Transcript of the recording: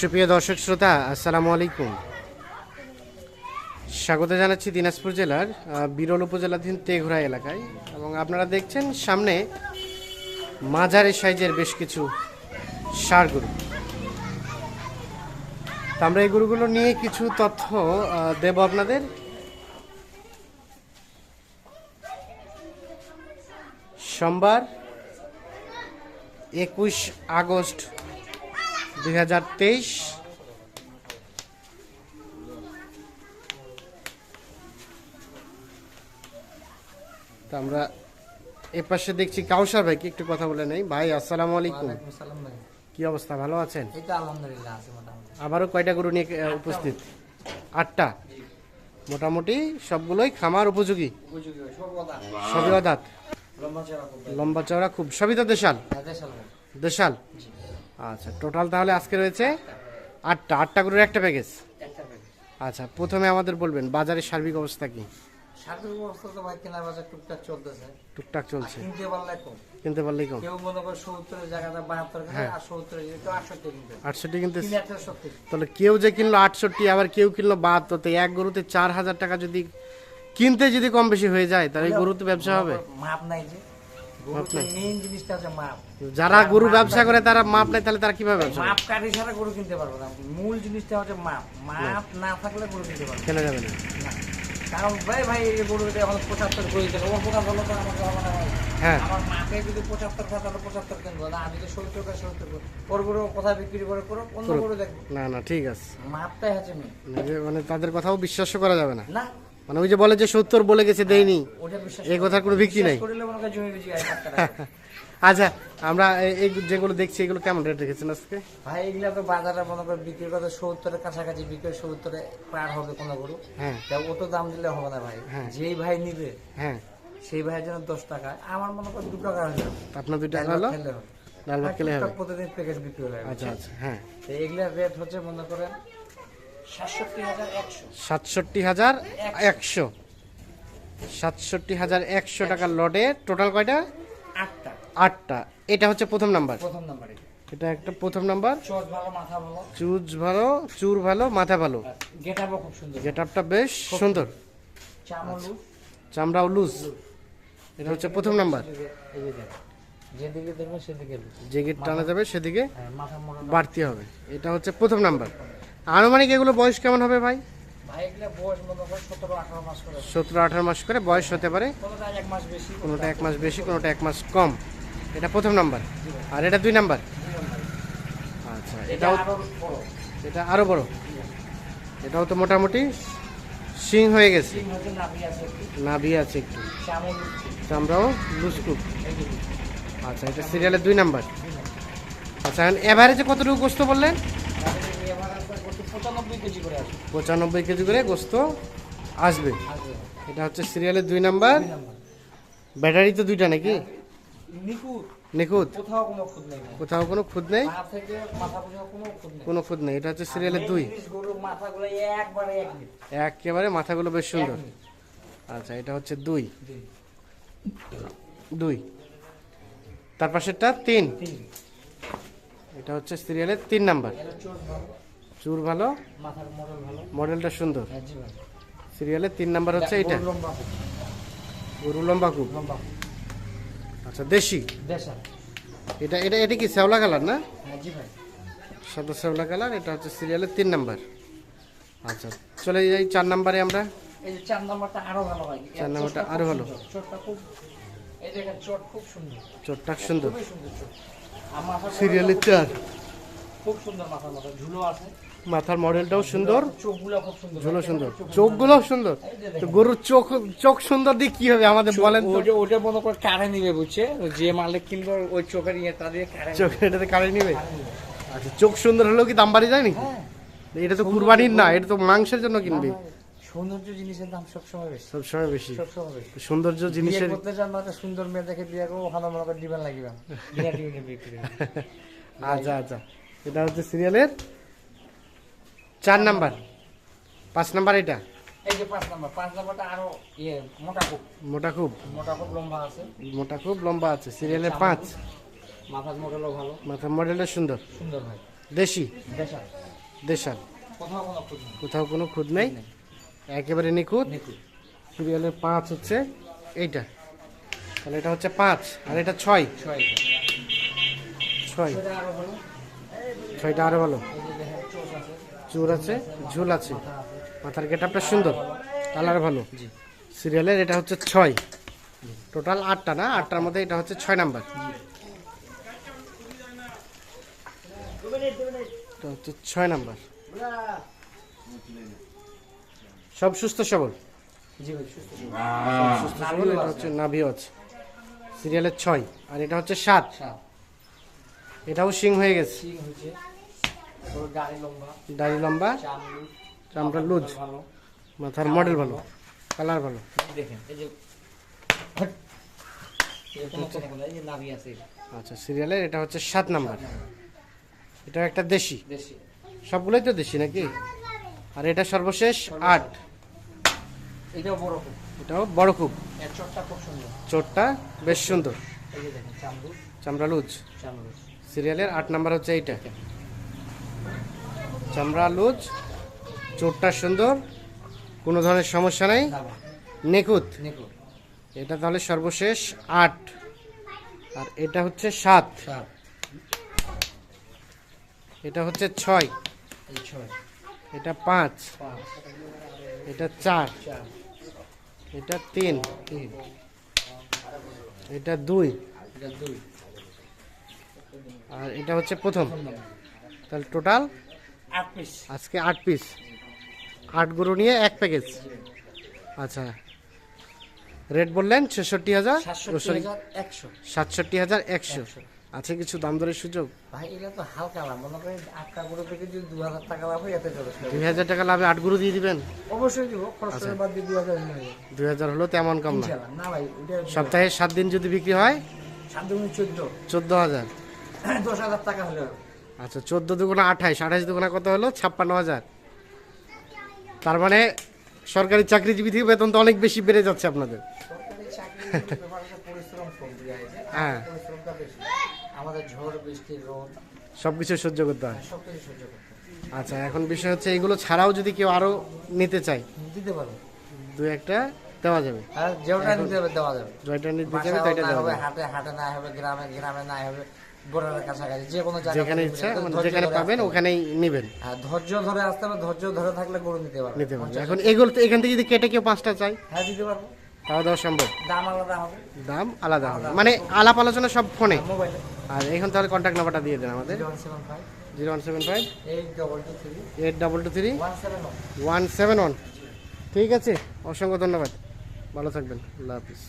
সুপ্রিয় দর্শক শ্রোতা, আসসালামু আলাইকুম। স্বাগত জানাচ্ছি দিনাজপুর জেলার বিরল উপজেলাধীন তেঘরা এলাকায়। এবং আপনারা দেখছেন সামনে মাঝারি সাইজের বেশ কিছু সার গরু। আমরা এই গরুগুলো নিয়ে কিছু তথ্য দেব আপনাদের। সোমবার একুশ আগস্ট দুই হাজার তেইশ। তো আমরা এ পাশে দেখছি কাউসার ভাইকে একটু কথা বলে নেই। ভাই আসসালামু আলাইকুম। কি অবস্থা ভালো আছেন? আবারও কয়টা গরু নিয়ে উপস্থিত? আটটা। মোটামুটি সবগুলোই খামার উপযোগী। সবই অদাত। লম্বা চড়া খুব। ভাই। চওড়া খুব। সবই তো দেশাল? হ্যাঁ, দেশাল। আচ্ছা টোটাল তাহলে আজকে রয়েছে আটটা। আটটা গরুর একটা প্যাকেজ আচ্ছা প্রথমে আমাদের বলবেন বাজারের সার্বিক অবস্থা কি? সার্বিক অবস্থা তো ভাই কেনার বাজার টুকটাক চলতেছে। টুকটাক চলছে। কিনতে পারলে কম। কিনতে পারলেই কম। কেউ মনে করে সত্তরের জায়গাটা বাহাত্তর হ্যাঁ। আর সত্তরের কেউ আটষট্টি কিনতে আটষট্টি তাহলে কেউ যে কিনলো আটষট্টি আবার কেউ কিনলো বাহাত্তর তো এক গরুতে চার হাজার টাকা যদি কিনতে যদি কম বেশি হয়ে যায় তাহলে গরুতে ব্যবসা হবে। মাপ নাই যে। মেইন জিনিসটা হচ্ছে মাপ। যারা গরু ব্যবসা করে তারা মাপ নেয় তাহলে তারা কীভাবে ব্যবসা মাপ কাটি ছাড়া গরু কিনতে পারব না। মূল জিনিসটা হচ্ছে মাপ। মাপ না থাকলে গরু কিনতে পারব কেনা যাবে না। কারণ ভাই ভাই এই এখন পঁচাত্তর করে পোকা বলো তো আমাকে হবে না হ্যাঁ। আমার মাকে যদি পঁচাত্তর খায় তাহলে পঁচাত্তর কিনবো। না আমি যদি সত্তর খাই সত্তর করব ওর গরু কোথায় বিক্রি করে করো অন্য গরু দেখব। না না ঠিক আছে। মাপটাই হচ্ছে মেয়ে মানে তাদের কথাও বিশ্বাস করা যাবে না। না মানে ওই যে বলে যে সত্তর বলে গেছে দেয়নি ওটা এই কথার কোনো বিশ্বাস নেই। হয়। আচ্ছা আমরা এই যেগুলো দেখছি এগুলো কেমন রেট রেখেছেন আজকে? ভাই এগুলা তো বাজারে মনে করে বিক্রি করতে সত্তরের কাছাকাছি বিক্রি সত্তরে পার হবে কোনো গরু। হ্যাঁ। অত দাম দিলে হবে না ভাই। হ্যাঁ। যেই ভাই নিবে হ্যাঁ। সেই ভাইয়ের জন্য দশ টাকা। আমার মনে করে দু টাকা হলে হবে। আপনার দুইটা টাকা হলো। ডাল ভাত খেলে হবে। প্রতিদিন প্যাকেজ বিক্রি হয়ে আচ্ছা আচ্ছা হ্যাঁ। তো এগুলার রেট হচ্ছে মনে করেন সাতষট্টি হাজার একশো। সাতষট্টি হাজার একশো। টাকার লটে টোটাল কয়টা? আটটা। আটটা। এটা হচ্ছে প্রথম নাম্বার। প্রথম নাম্বারে। এটা একটা প্রথম নাম্বার। চুজ ভালো চুর ভালো মাথা ভালো। গেট সুন্দর। গেট আপটা বেশ সুন্দর। চামলু চামড়াও লুজ। এটা হচ্ছে প্রথম নাম্বার। যে গেট টানা যাবে সেদিকে হ্যাঁ, বাড়তি হবে। এটা হচ্ছে প্রথম নাম্বার। আনুমানিক এগুলো বয়স কেমন হবে ভাই? সতেরো আঠারো মাস করে। বয়স হতে পারে। কোনোটা এক মাস বেশি কোনোটা এক মাস কম। এটা প্রথম নাম্বার। আর এটা দুই নাম্বার? আচ্ছা এটাও এটা আরও বড়। এটাও তো মোটামুটি সিং হয়ে গেছে। নাভি আছে একটু। চামড়াও যে। আচ্ছা এটা সিরিয়ালের দুই নাম্বার। আচ্ছা এখন এভারেজে কতটুকু গোস্ত বললেন? কেজি করে আসবে। পঁচানব্বই কেজি করে গোস্ত আসবে। এটা হচ্ছে সিরিয়ালের দুই নাম্বার। ব্যাটারি তো দুইটা নাকি? নিখুঁত। নিখুঁত? কোথাও কোনো খুদ নেই কোনো খুদ নেই? এটা হচ্ছে সিরিয়ালের দুই। একবারে মাথাগুলো বেশ সুন্দর। আচ্ছা এটা হচ্ছে দুই। দুই, তার পাশেরটা তিন। এটা হচ্ছে সিরিয়ালের তিন নাম্বার। চুর ভালো? মডেলটা সুন্দর। হ্যাঁ সিরিয়ালের তিন নাম্বার হচ্ছে এটা গরু লম্বা খুব। আচ্ছা দেশি? এটা এটা এটা কি শ্যাওলা কালার না? হ্যাঁ সাদা শ্যাওলা কালার এটা হচ্ছে সিরিয়ালের তিন নাম্বার। আচ্ছা চলে যাই চার নাম্বারে আমরা। এই চার নাম্বারটা আরও ভালো ভাই। চার নাম্বারটা আরও ভালো। চোরটা সুন্দর। সিরিয়ালের চার। খুব সুন্দর ঝুলো আছে। মাথার মডেলটাও সুন্দর। চোখগুলো খুব সুন্দর। ঝুলো সুন্দর। চোখগুলো সুন্দর। তো গরুর চোখ চোখ সুন্দর দিয়ে কি হবে আমাদের বলেন ওটা মনে করে কারে নিবে বুঝছে? যে মালিক কিনবে ওই চোখের ইয়ে তা দিয়ে কারে চোখ এটাতে কাড়ে নিবে? আচ্ছা চোখ সুন্দর হলেও কি দাম বাড়ি যায় নাকি? হ্যাঁ। এটা তো কুরবানির না এটা তো মাংসের জন্য কিনবে। সৌন্দর্য জিনিসের দাম সবসময় বেশি। সবসময় বেশি। সবসময় বেশি। সৌন্দর্য জিনিসের করতে চান না সুন্দর মেয়ে দেখে বিয়ে করব ওখানে মনে করে লাগিবে বিক্রি আচ্ছা আচ্ছা। এটা হচ্ছে সিরিয়ালের চার নাম্বার। পাঁচ নাম্বার এটা? এই যে পাঁচ নাম্বার পাঁচ নাম্বারটা আরও ইয়ে মোটা খুব। মোটা খুব? মোটা খুব লম্বা আছে। মোটা খুব লম্বা আছে সিরিয়ালের পাঁচ। মাথার মডেলও ভালো। মাথার মডেলটা সুন্দর। সুন্দর ভাই। দেশি? দেশাল। কোথাও কোনো খুঁজ নেই। কোথাও কোনো খুদ নেই? একেবারে নিখুঁত? সিরিয়ালের পাঁচ হচ্ছে এইটা। তাহলে এটা হচ্ছে পাঁচ আর এটা ছয়। ছয় ভালো। ছয়টা আরও ভালো এই যে দেখেন চোষ আছে চুর আছে ঝুল আছে। মাথা আছে মাথার গেটআপটা সুন্দর কালার ভালো। জি। সিরিয়ালের এটা হচ্ছে ছয়। টোটাল আটটা না? আটটার মধ্যে এটা হচ্ছে ছয় নাম্বার। এটা হচ্ছে ছয় নাম্বার। সব সুস্থ সবল? সুস্থ সবল। এটা হচ্ছে নাভিও আছে। সিরিয়ালের ছয় আর এটা হচ্ছে সাত। এটাও সিং হয়ে গেছে। দাড়ি লম্বা চামড়ি লুজ মাথার মডেল ভালো কালার ভালো। দেখেন এই যে হট। এরকম একটা দেখুন, এই যে নাভি আছে আচ্ছা সিরিয়ালের এটা হচ্ছে সাত নাম্বার। এটা একটা দেশি। দেশি। সবগুলোই তো দেশি নাকি? আর এটা সর্বশেষ আট। এটাও বড় খুব। এটাও বড় খুব। চোরটা বেশ সুন্দর। চামড়া। লুজ। সিরিয়ালের আট নাম্বার হচ্ছে এইটা। চামড়া লুজ চোরটা সুন্দর কোনো ধরনের সমস্যা নেই। নিখুঁত। এটা তাহলে সর্বশেষ আট। আর এটা হচ্ছে সাত। এটা হচ্ছে ছয়। এটা পাঁচ। এটা চার। এটা তিন। এটা দুই। আর এটা হচ্ছে প্রথম। তাহলে টোটাল আট পিস আজকে আট পিস আট গরু নিয়ে এক প্যাকেজ আচ্ছা। রেট বললেন ছেষট্টি হাজার সাতষট্টি হাজার একশো। সাতষট্টি হাজার একশো। একশো। আছে কিছু দাম দরের সুযোগ? ভাই এটা তো হালকা লাভ। মনে করেন আটটা গরু থেকে যদি দু হাজার টাকা লাভ হয় এতে যথেষ্ট দুই হাজার টাকা লাভে আট গরু দিয়ে দিবেন? অবশ্যই দিব। খরচ বাদ দিয়ে দু হাজার দুই হাজার হলো তেমন কম না। না ভাই সপ্তাহে সাত দিন যদি বিক্রি হয়? সাত দুগুণ চোদ্দ। চোদ্দ হাজার। দশ হাজার টাকা হলে। আচ্ছা চোদ্দ দুগুণা আঠাইশ আঠাইশ দুগুণা কত হলো? ছাপ্পান্ন হাজার। তার মানে সরকারি চাকরিজীবী থেকে বেতন তো অনেক বেশি বেড়ে যাচ্ছে আপনাদের। হ্যাঁ। আমাদের ঝড় বৃষ্টি রোদ সব কিছু সহ্য করতে হয়। হয়। আচ্ছা এখন বিষয় হচ্ছে এগুলো ছাড়াও যদি কেউ আরও নিতে চায় দিতে পারব দু একটা দেওয়া যাবে। আর যেটা নিতে হবে দেওয়া যাবে। জয়টা নিতে দেওয়া যাবে। হাটে হাটে না হবে গ্রামে গ্রামে না হবে। বোর্ডারের কাছাকাছি যে কোনো যেখানে ইচ্ছা মানে যেখানে পাবেন ওখানেই নেবেন। হ্যাঁ ধৈর্য ধরে আসতে হবে ধৈর্য ধরে থাকলে গরু নিতে পারবে নিতে পারবেন। এখন এগুলো এখান থেকে যদি কেটে কেউ পাঁচটা চাই হ্যাঁ দিতে পারব। তাও দেওয়া সম্ভব। দাম আলাদা হবে। দাম আলাদা হবে। মানে আলাপ আলোচনা সব ফোনে। মোবাইলে আর এখন তাহলে কন্ট্যাক্ট নাম্বারটা দিয়ে দেন আমাদের। Zero one seven five. Eight double two three. One seven one. ঠিক আছে। অসংখ্য ধন্যবাদ। ভালো থাকবেন। আল্লাহ হাফিজ।